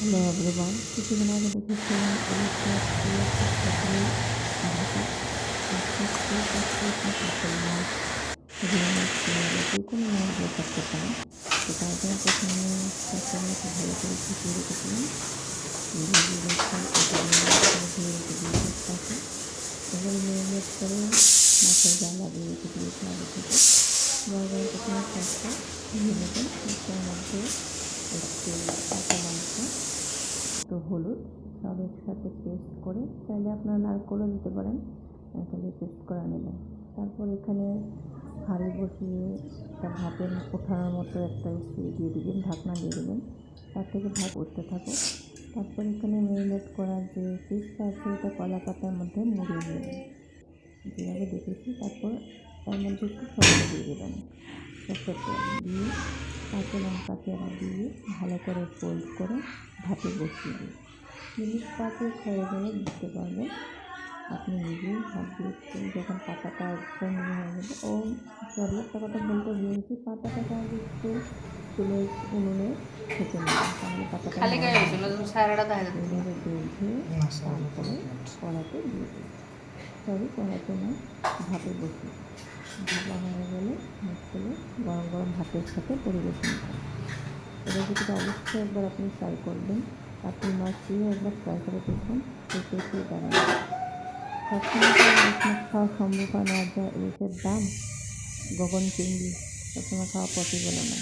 Hello everyone কিছুদিন আগে দেখেছিলাম যে কোনো মাছ দিয়ে করতে পারেন তো তার জন্য প্রথমে কাতল মাছ ভালো করে ফুটিয়ে রেখেছিলাম ধুয়ে রেখে এটা ধুয়ে রেখে দিয়ে তাকে এবার মেরিনেট করে মাছের রেখে সসটা দিয়ে কাঁচা লঙ্কা একটু হলুদ, সব একসাথে পেস্ট করে চাইলে আপনারা নারকেলও দিতে পারেন। তাহলে পেস্ট করে নেবেন। তারপর এখানে হাঁড়ি বসিয়ে একটা ভাতের ওঠানোর মতো একটা ইস্ত্রি দিয়ে দেবেন, ঢাকনা দিয়ে দেবেন। তার থেকে ভাত উঠতে থাকো তারপর এখানে ম্যারিনেট করার যে পিসটা আছে, ওটা কলা পাতার মধ্যে মুড়িয়ে নেবেন যেভাবে দেখেছি, তারপর তার মধ্যে একটু সরষে দিয়ে দেবেন। তেল দিয়ে কাঁচা লঙ্কা চেরা দিয়ে ভালো করে ফোল্ড করে ভাতে বসিয়ে দিই। মিনিট পাঁচেক হয়ে গেলে বুঝতে পারবেন আপনি নিজেই দিচ্ছেন যখন পাতাটা একদম ইয়ে হয়ে যাবে ও সরি একটা কথা বলতে ভুলেছি পাতাটাকে আগে একটু চুলের উনুনে থেকে নেবেন তাহলে পাতাটা এইভাবে বেঁধে তারপরে কড়াতে দিয়ে দিই। সরি কড়াতে না ভাতে বসি ভাপা হয়ে গেলে গরম গরম ভাতের সাথে পরিবেশন করেন এটা কিছুটা অবশ্যই একবার আপনি ট্রাই করবেন, আপনি মাছ দিয়ে একবার ট্রাই করে দেখুন দেখে দাঁড়ান সবসময় খাওয়া সম্ভব হয় না যা এসের দাম, গগন চিংড়ি, সবসময় খাওয়া পসিবল না।